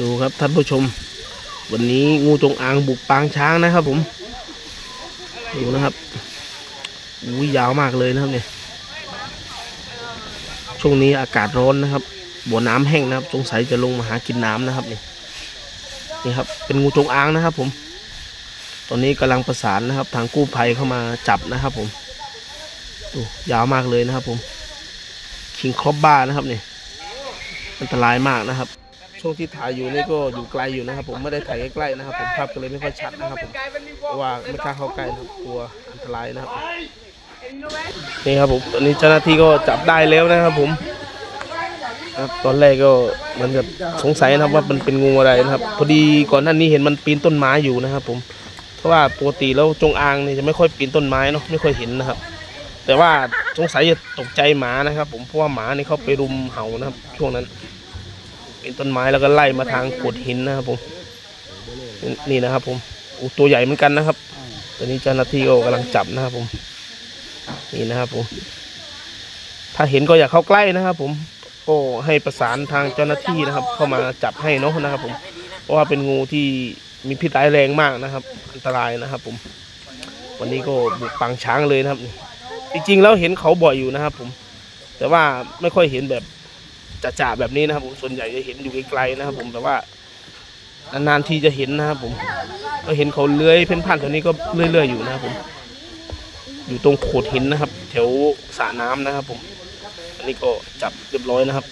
ดูครับท่านผู้ชม วันนี้งูจงอางบุกปางช้างนะครับผม ดูนะครับอุ้ยยาวมากเลยนะครับเนี่ย ช่วงนี้อากาศร้อนนะครับบัวน้ำแห้งนะครับ สงสัยจะลงมาหากินน้ำนะครับนี่นี่ครับ เป็นงูจงอางนะครับ ผม ตอนนี้กำลังประสานนะครับ ทางกู้ภัยเข้ามาจับนะครับผมดูยาวมากเลยนะครับ ผมคิงครอบบ้านะครับเนี่ยอันตรายมากนะครับ ช่วงที่ถ่ายอยู่นี่ก็อยู่ไกลอยู่นะครับ ผมไม่ได้ถ่ายใกล้ๆนะครับ ผมภาพก็เลยไม่ค่อยชัดนะครับผมเพราะว่าไม่กล้าเข้าใกล้นะครับกลัวอันตรายนะครับ นี่ครับผมตอนนี้เจ้าหน้าที่ก็จับได้แล้วนะครับผมครับตอนแรกก็เหมันกับสงสัยนะครับว่ามันเป็นงูอะไรนะครับ พอดีก่อนหน้านี้เห็นมันปีนต้นไม้อยู่นะครับ ผม เพราะว่าปกติแล้วจงอางเนี่ยจะไม่ค่อยปีนต้นไม้เนาะไม่ค่อยเห็นนะครับ แต่ว่าสงสัยจะตกใจหมานะครับ ผมเพราะว่าหมานี่เขาไปรุมเห่านะครับ ช่วงนั้น เป็นต้นไม้แล้วก็ไล่มาทางโขดหินนะครับผมนี่นะครับผมอู้ตัวใหญ่เหมือนกันนะครับ ตอนนี้เจ้าหน้าที่ก็กำลังจับนะครับผม นี่นะครับผม ถ้าเห็นก็อย่าเข้าใกล้นะครับ ผมก็ให้ประสานทางเจ้าหน้าที่นะครับ เข้ามาจับให้เนาะนะครับ ผม เพราะว่าเป็นงูที่มีพิษร้ายแรงมากนะครับ อันตรายนะครับ ผม วันนี้ก็บุกปังช้างเลยนะครับ จริงๆแล้วเห็นเขาบ่อยอยู่นะครับ ผม แต่ว่าไม่ค่อยเห็นแบบ จ่าๆแบบนี้นะครับผมส่วนใหญ่จะเห็นอยู่ไกลๆนะครับ ผมแต่ว่านานๆทีจะเห็นนะครับผมก็เห็นเขาเลื้อยเพ่นพ่านแถวนี้ก็เลื่อยๆอยู่นะครับผม อยู่ตรงโขดหินนะครับ แถวสระน้ำนะครับ ผม อันนี้ก็จับเรียบร้อยนะครับ